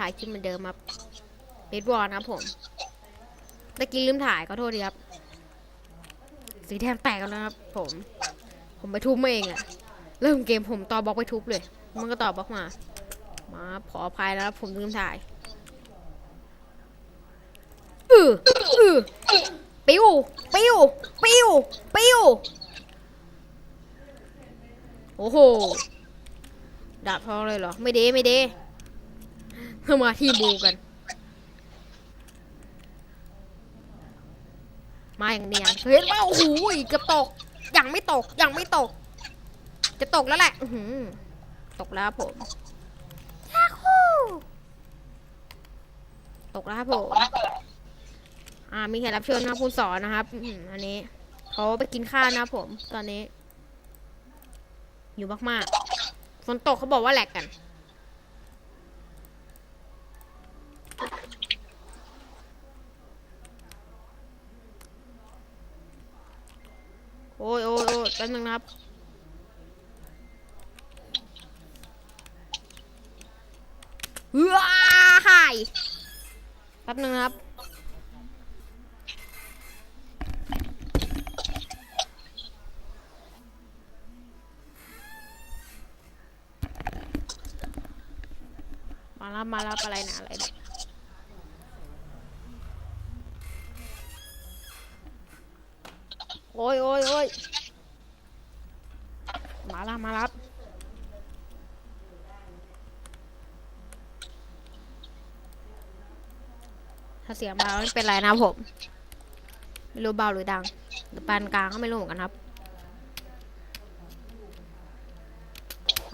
ถ่ายคลิปเหมือนเดิมครับเบสบอลนะครับผมตะกี้ลืมถ่ายขอโทษทีครับ สีแทนแตกกันแล้วครับ ผม ผมไปทุบมาเองอะเริ่มเกมผมต่อบล็อกไปทุบเลย มันก็ต่อบล็อกมา มาขออภัยนะครับผมลืมถ่ายอืออือปิ้วปิ้วปิ้วปิ้วโอ้โหดาบทองเลยเหรอ ไม่เด้ไม่เด้ มาที่บูกัน มาอย่างเนียนเห็นว่าโอ้โหเกือบตก ยังไม่ตก ยังไม่ตก จะตกแล้วแหละอื้อหือตกแล้วครับผมยาฮูตกแล้วครับผมอ่า มีแขกรับเชิญนะครับคุณสอนนะครับอื้อหืออันนี้เขาไปกินข้าวนะครับผม ตอนนี้ อยู่มากๆฝนตกเขาบอกว่าแหลกกัน โอ้ยโอ้ยโอ้ยแป๊บนึงนะครับ เฮ้ยแป๊บนึงนะครับ มาแล้วมาแล้วอะไรนะอะไรนะ อ้ยโอ้ยโอ้ยมาล้วมาล้วถ้าเสียงเบาไม่เป็นไรนะผม ไม่รู้เบาหรือดังหรือปานกลางก็ไม่รู้เหมือนกันครับ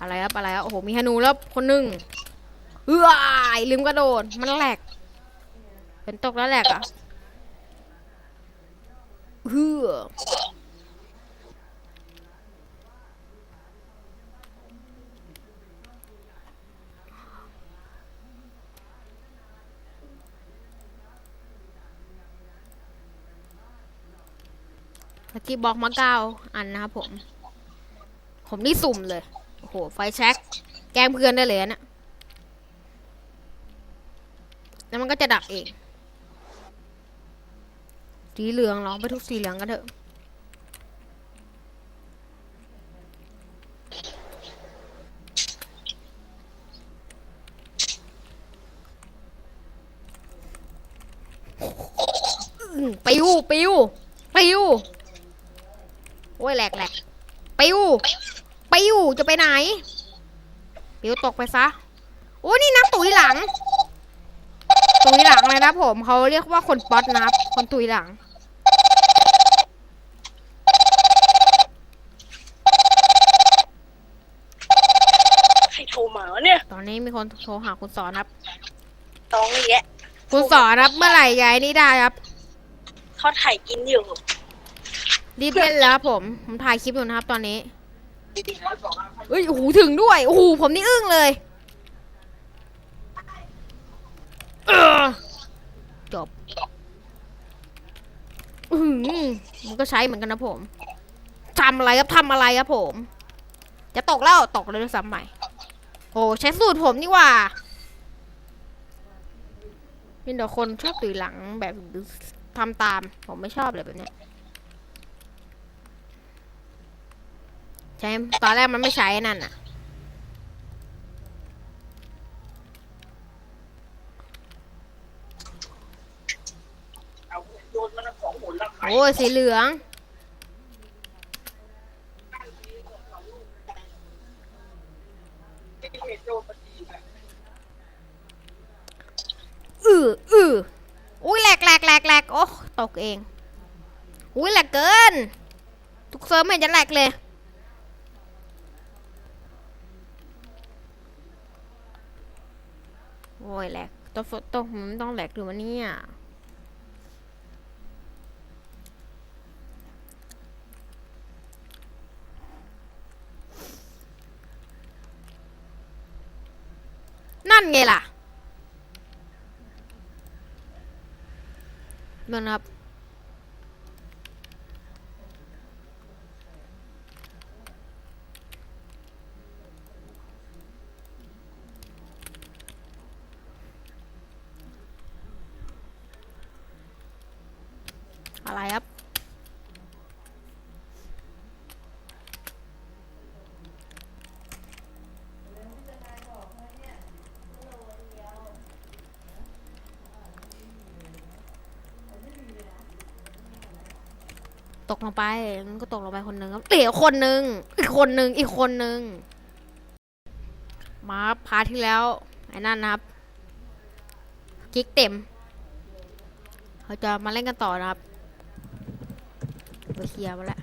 อะไรครับอะไรครับโอ้โหมีฮานูแล้วคนหนึ่งเอ้ยลืมกระโดดมันแหลกเป็นตกแล้วแหลกอะเฮือ ที่บล็อกมาเก้าอันนะครับผม ผมนี่สุ่มเลย โอ้โห ไฟแช็กแกล้งเพื่อนได้เลยนะแล้วมันก็จะดับเอง สีเหลืองลองไปทุกสีเหลืองกันเถอะ อื้อปิวปิวปิวโอ้ยแหลกแหลกปิวปิวจะไปไหน ปิวตกไปซะโอ้ยนี่นักตุ๋ยหลัง ตุยหลังเลยนะผมเขาเรียกว่าคนป๊อตนะครับ คนตุยหลัง ใครโทรมาวะเนี่ยตอนนี้มีคนโทรหาคุณสอนครับ ตองอย่างเงี้ยคุณสอนครับเมื่อไหร่ย้ายนี่ได้ครับ เขาถ่ายกินอยู่ รีบเล่นแล้วครับผม ผมถ่ายคลิปอยู่นะครับตอนนี้ เอ้ยโอ้โหถึงด้วยโอ้โหผมนี่อึ้งเลยเออจบอือมันก็ใช้เหมือนกันนะผมทำอะไรครับทำอะไรครับผม จะตกแล้วตกเลยด้วยซ้ำใหม่โอ้ใช้สูตรผมนี่ว่ามีแต่คนชอบตื่นหลังแบบทำตาม ผมไม่ชอบเลยแบบเนี้ย ใช้ตอนแรกมันไม่ใช้นั่นน่ะเอาโยนมันสองหมุนละโอ้ยสีเหลือง อืออืออุ้ยแหลกแหลกแหลกแหลกโอ้ตกเอง อุ้ยแหลกเกิน ทุกเซิร์ฟไม่เห็นจะแหลกเลย โอ้ ยแหลกตัวฝนตกมันต้องแหลกหรือวะเนี่ย นั่นไงล่ะนั่นครับ ตกลงไปมันก็ตกลงไปคนหนึ่งครับเหลือคนหนึ่งอีกคนหนึ่งอีกคนหนึ่งมาครับพาร์ทที่แล้วไอ้นั่นนะครับกิ๊กเต็มเราจะมาเล่นกันต่อนะครับไปเคลียร์มาแล้ว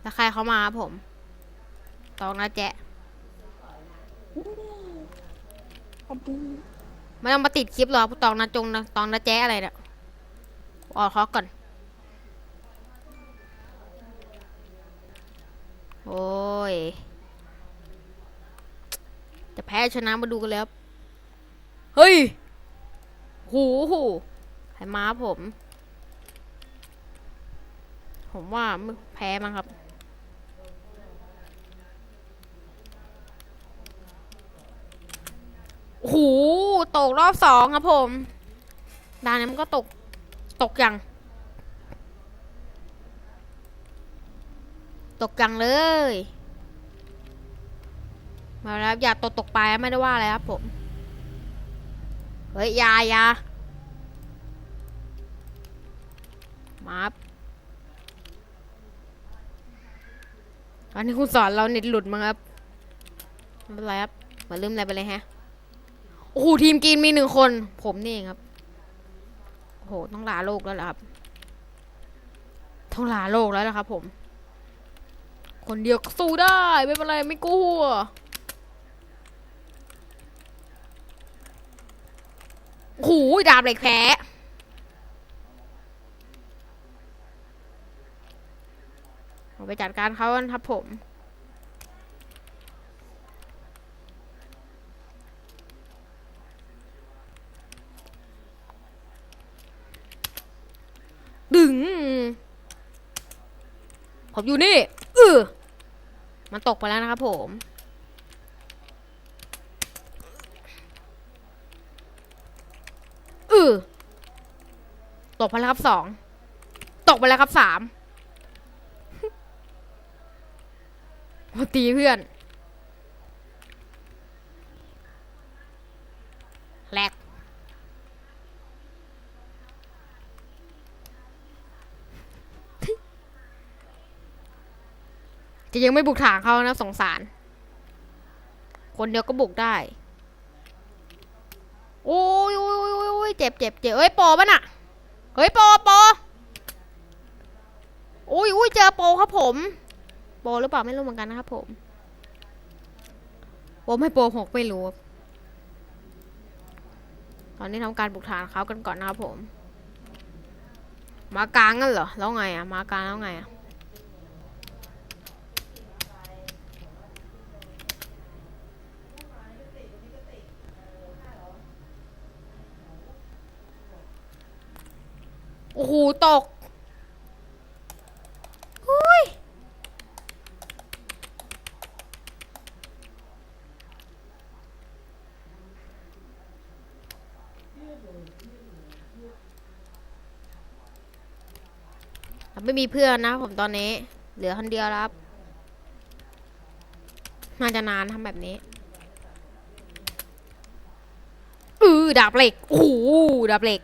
แล้วใครเขามาครับผมตองนะแจ๊ะไม่ต้องมาติดคลิปหรอกตองนะจงนะตองนะแจ๊ะอะไรเนี่ย ออกเขาก่อน โอ้ย จะแพ้ชนะมาดูกันแล้ว เฮ้ย หูหูใครมาผม ผมว่าแพ้มั้งครับโอ้โหตกรอบสองครับผม ดานนี้มันก็ตก ตกยัง ตกยังเลย มาแล้วอย่าตกตกไปไม่ได้ว่าอะไรครับผม เฮ้ยยายามาบอันนี้คุณสอนเราเน็ตหลุดมั้งครับไม่เป็นไรครับหมาลืมอะไรไปเลยฮะ โอ้โหทีมกินมีหนึ่งคน ผมนี่เองครับ หต้องลาโลกแล้วเหรอครับต้องลาโลกแล้วนะครับผม คนเดียวสู้ได้ไม่เป็นไรไม่กลัวโอ้โหดาบเหล็กแพ้ไปจัดการเขากันครับผม ผมอยู่นี่เออมันตกไปแล้วนะครับผมเออตกไปแล้วครับสอง ตกไปแล้วครับสามตีเพื่อนแหลก จะยังไม่บุกถางเขานะสงสาร คนเดียวก็บุกได้ โอ้ยโอ้ยโอ้ยโอ้ยเจ็บเจ็บเจ็บเอ้ยโปรป่ะน่ะเฮ้ยโปรโปรโอ้ยโอ้ยเจอโปรครับผมโปรหรือเปล่าไม่รู้เหมือนกันนะครับผมโปรไม่โปรหกไม่รู้ตอนนี้ทำการบุกฐานเขากันก่อนนะครับผม มากลางกันเหรอแล้วไงอะมากลางแล้วไงอะ โอ้โห ตกหุ้ยไม่มีเพื่อนนะผมตอนนี้ เหลือคนเดียวแล้วครับน่าจะนานทำแบบนี้อือดาบเหล็ก โอ้โหดาบเหล็ก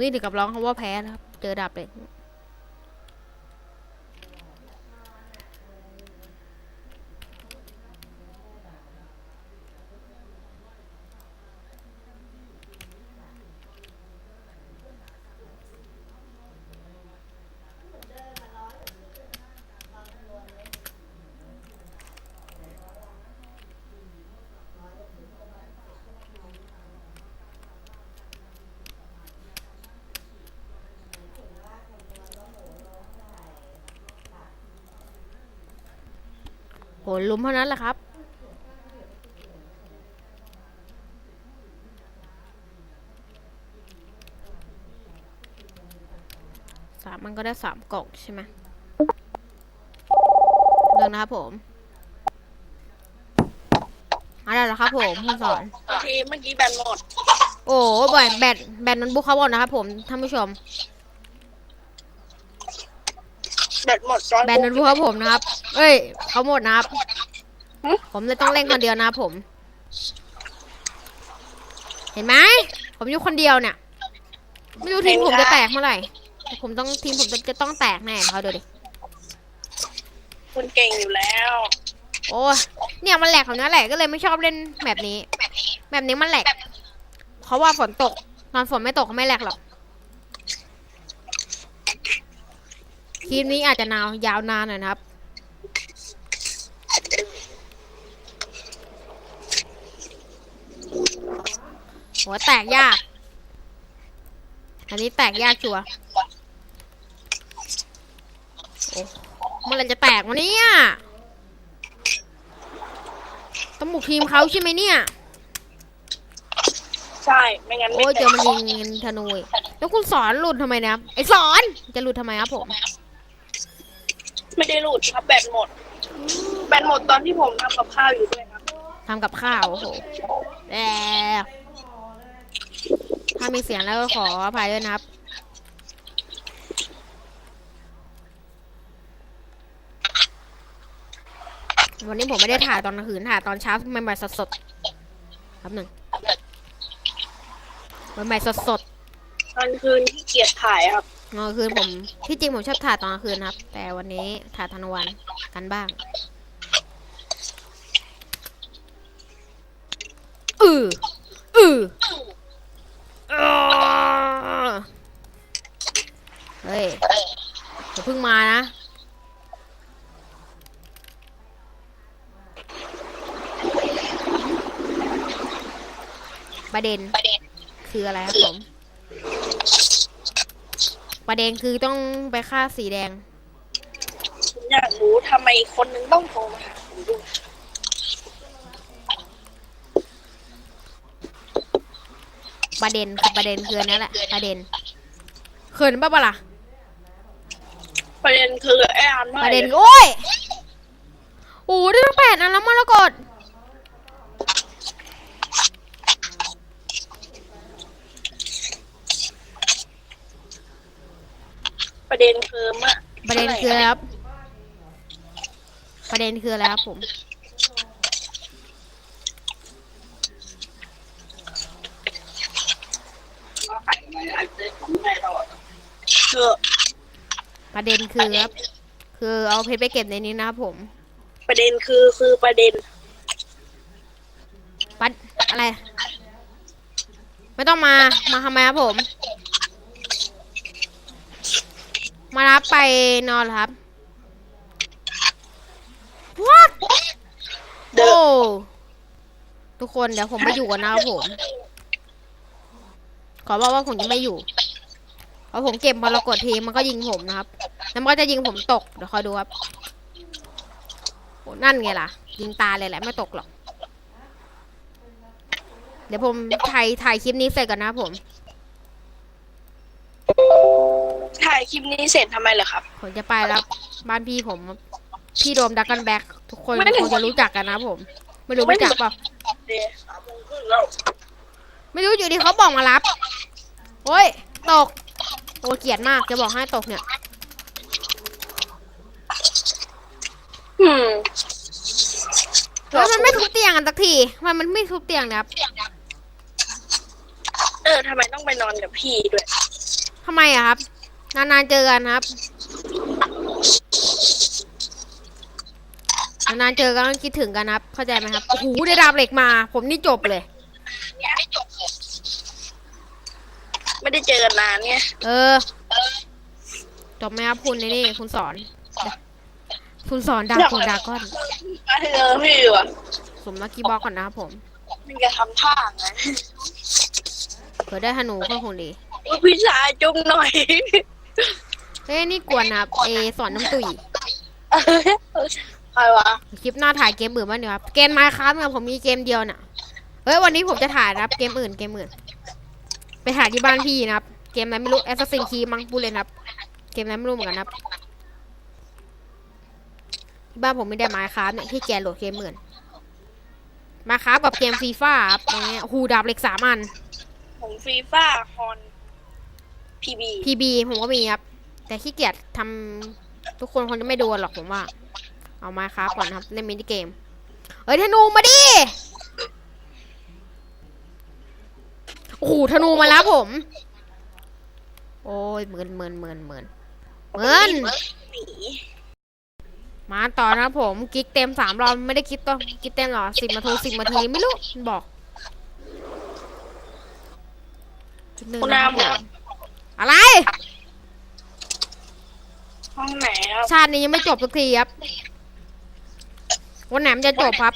นี่ถึงกับร้องคำว่าแพ้นะครับ เจอดาบเหล็ก โหลุมเท่านั้นแหละครับ สามมันก็ได้สามกล่องใช่ไหมเรื่องนะครับผมอะไรเหรอครับผมคุณสอน โอเคเมื่อกี้แบนหมด โอ้บ่อยแบตแบตมันบุกเขาหมดนะครับผมท่านผู้ชม แบตหมดตอนแบตมันบุกเขาผมนะครับ เอ้ยเขาหมดนะครับ หึ ผมเลยต้องเล่นคนเดียวนะครับผม เห็นไหม ผมอยู่คนเดียวเนี่ย ไม่รู้ทีมผมจะแตกเมื่อไหร่แต่ผมต้องทีมผมจะต้องแตกแน่เขาดูดิ คุณเก่งอยู่แล้วโอ้ยเนี่ยมันแหลกของนี้แหละก็เลยไม่ชอบเล่นแบบนี้ แบบนี้มันแหลก เพราะว่าฝนตกตอนฝนไม่ตกก็ไม่แหลกหรอกคลิปนี้อาจจะนาวยาวนานหน่อยนะครับ หัวแตกยาก อันนี้แตกยากชัวร์โอ้เมื่อไหรจะแตกวะเนี่ยต้องบุกทีมเขาใช่ไหมเนี่ย ใช่ ไม่งั้นไม่โอ้ยเจแตอกมันยิงธนูอีกแล้วคุณสอนหลุดทำไมนะครับ ไอสอน จะหลุดทำไมครับผม ไม่ได้หลุดครับแบตหมด แบตหมดตอนที่ผมทำกับข้าวอยู่ด้วยครับทำกับข้าวโอ้โหแล้ว ถ้ามีเสียงแล้วก็ขออภัยด้วยนะครับ วันนี้ผมไม่ได้ถ่ายตอนกลางคืนถ่ายตอนเช้าใหม่ๆสดๆครับหนึ่งใหม่ๆสดตอนคืนที่เกียจถ่ายครับๆกลางคืนผมที่จริงผมชอบถ่ายตอนกลางคืนครับ แต่วันนี้ถ่ายตอนกลางวันกันบ้างอืออืออ้อ เฮ้ยอย่าเพิ่งมานะ ประเด็นคืออะไรครับผม ประเด็นคือต้องไปฆ่าสีแดง อยากรู้ทำไมคนนึงต้องโทรมาหาผมด้วย ประเด็นคือประเด็นคืออันนี้แหละประเด็นเขินป่ะปะล่ะประเด็นคือไอ้อันประเด็นโอ้ยโอ้ได้ตั้งแปดอันแล้วมรกตประเด็นคือเมื่อประเด็นคืออะไรครับ ประเด็นคืออะไรครับผม คือ ประเด็นคือครับ คือเอาเพชรไปเก็บในนี้นะครับผมประเด็นคือคือประเด็นปัดอะไร ไม่ต้องมา มาทำไมครับผม มารับไปนอนเหรอครับ What เดโอ้อะทุกคนเดี๋ยวผมไม่อยู่กันนะครับผม ขอบอกว่าผมจะไม่อยู่ เพราะผมเก็บมรกตทีมันก็ยิงผมนะครับแล้วมันก็จะยิงผมตกเดี๋ยวคอยดูครับโอ้นั่นไงล่ะ ยิงตาเลยแหละไม่ตกหรอก เดี๋ยวผมถ่ายถ่ายคลิปนี้เสร็จก่อนนะครับผม ถ่ายคลิปนี้เสร็จทำไมเหรอครับ ผมจะไปแล้วบ้านพี่ผมครับพี่โดมดักกันแบ็กทุกคนไม่ถึคงงจะรู้จักกันนะครับผม ไม่รู้ไม่รู้ถึจังกเปล่าเดี๋ยวสามโมงครึ่งแล้วไม่รู้อยู่ดีเขาบอกมารับโอ้ยตก โอ้เกลียดมากจะบอกให้ตกเนี่ย อืมแล้วมันไม่ทุบเตียงกันสักที มันมันไม่ทุบเตียงนะครับเออทำไมต้องไปนอนกับพี่ด้วย ทำไมอะครับ นานๆเจอกันครับ นานๆเจอกันต้องคิดถึงกันครับ เข้าใจไหมครับ โอ้โหได้ดาบเหล็กมา ผมนี่จบเลย ไม่ได้เจอกันนานไงเออ จบไหมครับคุณในนี่คุณสอน คุณสอนดาบของดราก้อนมาเจอพี่ว่ะสมลักกี้บอกก่อนนะครับผมมันจะทำท่าไงเผื่อได้ธนูก็คงดีพี่ชายจุงหน่อยเฮ้ยนี่กวนนะครับเอสอนน้ำตุ๋ยใครวะคลิปหน้าถ่ายเกมอื่นบ้างดีครับเกมไมค์ครับเนี่ยผมมีเกมเดียวน่ะเฮ้ยวันนี้ผมจะถ่ายนะครับเกมอื่นเกมอื่น ไปถ่ายที่บ้านพี่นะครับ เกมอะไรไม่รู้ Assassin's Creed มั้งพูดเลยนะครับ เกมอะไรไม่รู้เหมือนกันนะครับที่บ้านผมไม่ได้ไมค์ครับเนี่ยที่แกโหลดเกมอื่นมาครับกับเกมฟีฟ่าครับอย่างเงี้ยหูดาบเหล็กสามอันโหฟีฟ่าฮอนพีบีพีบีผมก็มีครับ แต่ขี้เกียจทำทุกคนคงจะไม่ดูหรอกผมว่า เอามาครับก่อนครับเล่นมินิเกมเอ้ยธนูมาดิ โอ้โหธนูมาแล้วผม โอ้ยเหมือนเหมือนเหมือนเหมือนเหมือนหนีมาต่อนะครับผมกิ๊กเต็มสามรอบไม่ได้คิดตัวกิ๊กเต็มหรอสิบนาทีสิบนาทีไม่รู้มันบอกจุดหนึ่งคุณนะคนารับมผมครับอะไร ห้องไหนครับชาตินี้ยังไม่จบสักทีครับวันไหนมันจะจบครับ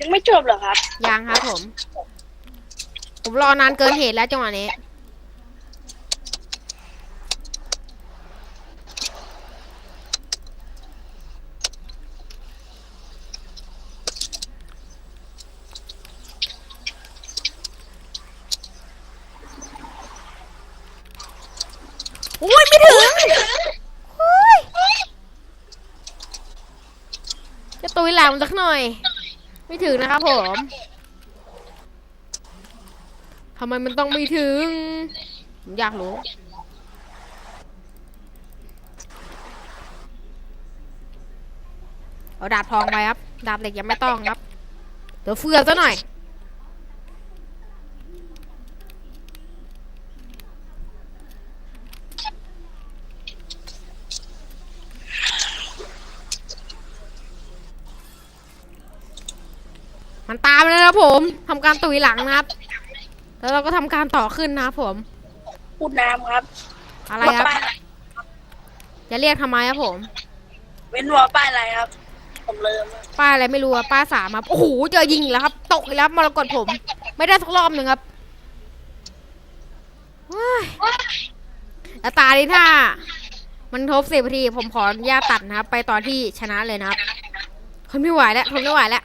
ยังไม่จบเหรอครับ ยังครับผม ผมรอนานเกินเหตุแล้วจังหวะนี้ อุ้ยไม่ถึงอุ้ยจะตุยหลังสักหน่อย ไม่ถึงนะครับผมำไมมันต้องไม่ถึง อยากรู้ เอาดาบทองไปครับ ดาบเหล็กยังไม่ต้องครับ เดี๋ยวเฟือซะหน่อยมันตามเลยนะครับผมทำการตุยหลังนะครับ แล้วเราก็ทำการต่อขึ้นนะครับผม พูดน้ำครับอะไรครับป้ายจะเรียกทำไมครับผม เว้นวอป้ายอะไรครับ ผมลืมอะป้ายอะไรไม่รู้อะป้ายสามครับโอ้โหเจอยิงอีกแล้วครับ ตกอีกแล้วมรกตผม ไม่ได้สักรอบหนึ่งครับว้ายแล้วตานี้ถ้า มันทบสิบนาทีผมขออนุญาตตัดนะครับ ไปตอนที่ชนะเลยนะครับทนไม่ไหวแล้วทนไม่ไหวแล้ว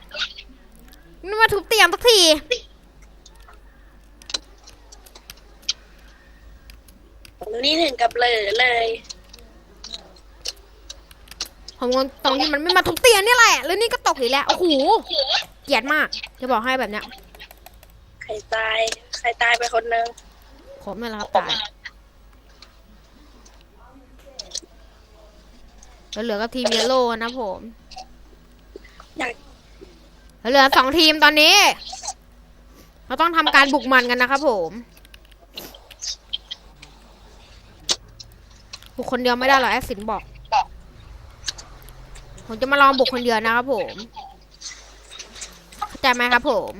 นี่มาทุบเตียงสักที ผม นี่ถึงกับเลยเลยผมงงตรงที่มันไม่มาทุบเตียงนี่แหละ แล้วนี่ก็ตกอีกแล้ว โอ้โห เกลียดมาก จะบอกให้แบบเนี้ย ใครตาย ใครตายไปคนนึงผมนี่แหละครับตายแล้วเหลือกับทีมเยลโล่นะผมอยากแล้วเหลือสองทีมตอนนี้ เราต้องทำการบุกมันกันนะครับผม บุกคนเดียวไม่ได้หรอกแอดสินบอก ผมจะมาลองบุกคนเดียวนะครับผมเข้าใจไหมครับผม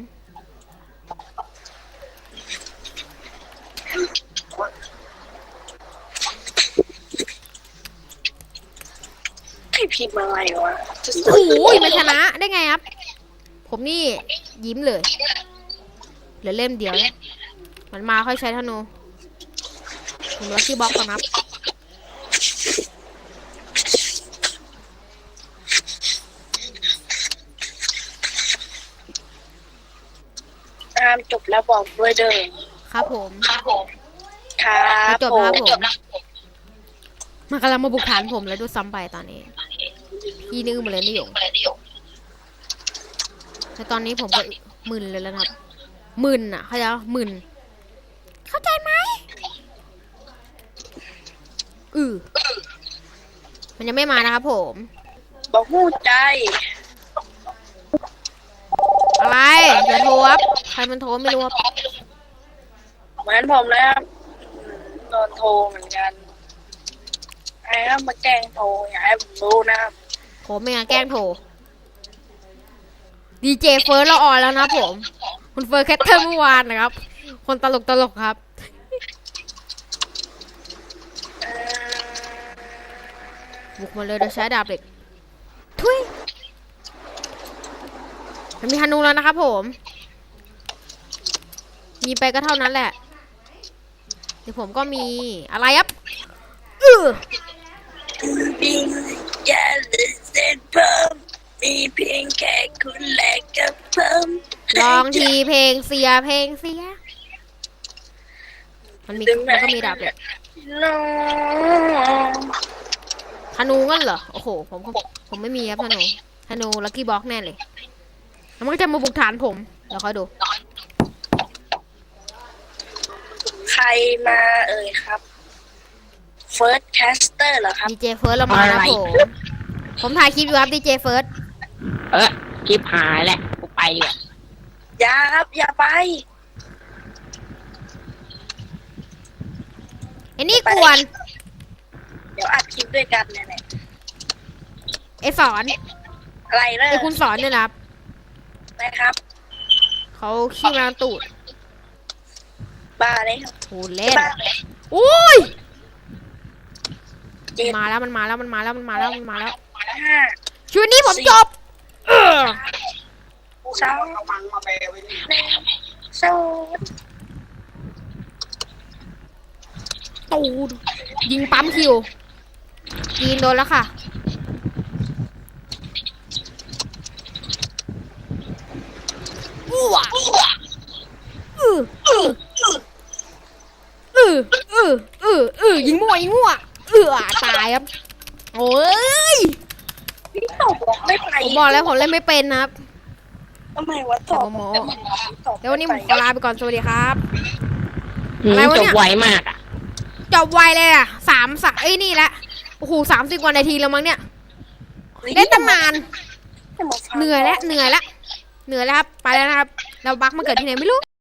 ใครพิมพ์อะไรวะจะโอ้โหมันชนะได้ไงครับ ผมนี่ยิ้มเลยเหลือเล่มเดียวแล้วมันมาค่อยใช้ธนูผมลักกี้บ็อกก่อนครับ ตามจบ แล้วบอกด้วยเดิมครับผมครับผมครับไม่จบนะครับผมจบแล้วมันกำลังมาบุกฐานผมแล้วดูซ้ำไปตอนนี้พี่นึกมาเลยนิยมแต่ตอนนี้ผมก็มึนเลยแล้วนะครับมึนอะ เข้าใจปะมึน เข้าใจไหมอือมันยังไม่มานะครับผมบอกหูใจ อะไรอย่าโทร ครับใครมันโทรไม่รู้ครับเหมือนผมนะครับโดนโทรเหมือนกันไอ้ก็มาแกล้งโทรอยากให้ผมรู้นะครับผมไม่งั้นแกล้งโทรดีเจเฟิร์สเราออนแล้วนะครับผม คุณเฟิร์สแคทเทอร์เมื่อวานนะครับ คนตลกตลกๆครับเอ่อบุกมาเลยเดี๋ยวใช้ดาบเหล็กทุยมันมีฮานูแล้วนะครับผม มีไปก็เท่านั้นแหละ เดี๋ยวผมก็มีอะไรครับอือบิงยาลิเซนเพิ่มมีเพียงแค่คุณและกับเพิ่มลองทีเพลงเสียเพลงเสีย มันมีมันก็มีดาบเหล็กน้องธนูงั้นเหรอ โอ้โหผมผมผมไม่มีครับธนูธนูลักกี้บ็อกแน่เลย แล้วมันก็จะมาบุกฐานผม เดี๋ยวคอยดู รมาเอ่ยครับ First Caster เหรอครับ ดีเจเฟิร์สเรามาแล้วผมผมถ่ายคลิปอยู่ครับดีเจเฟิร์สเออคลิปหายแหละกูไปดีกว่าอย่าครับ อย่าไป ไอ้นี่กวนเดี๋ยวอัดคลิปด้วยกันเนี่ยแหละไอ้สอนอะไรเนอะไอ้คุณสอนเนี่ยนะครับนะครับเขาขี้มาตูด บ้าเลยครับโหเล่นบ้าเลยอุ้ยเจ็ดมาแล้วมันมาแล้วมันมาแล้วมันมาแล้วมันมาแล้วห้าชีวิตนี้ผมจบเออสองหนึ่งศูนย์ตูดยิงปั๊มคิวยิงโดนแล้วค่ะอู้วอืออืออื ออืออืออือยิงมั่วยิงมั่วเอือตายครับโอ้ยพี่ตอบบอกไม่ไปผมบอกแล้วผมเล่นไม่เป็นนะครับทำไมวะตอบโมโมตอบเดี๋ยววันนี้ผมขอลาไปก่อนสวัสดีครับหืมอะไรวะจเนี่บยไวมากอะจบไวเลยอะสามสักไอ้ยนี่แหละโอ้โหสามสิบกว่านาทีแล้วมั้งเนี่ยเล่นตั้งนานเหนื่อยแล้วเหนื่อยแล้วเหนื่อยแล้วครับไปแล้วนะครับ เราบักมาเกิดที่ไหนไม่รู้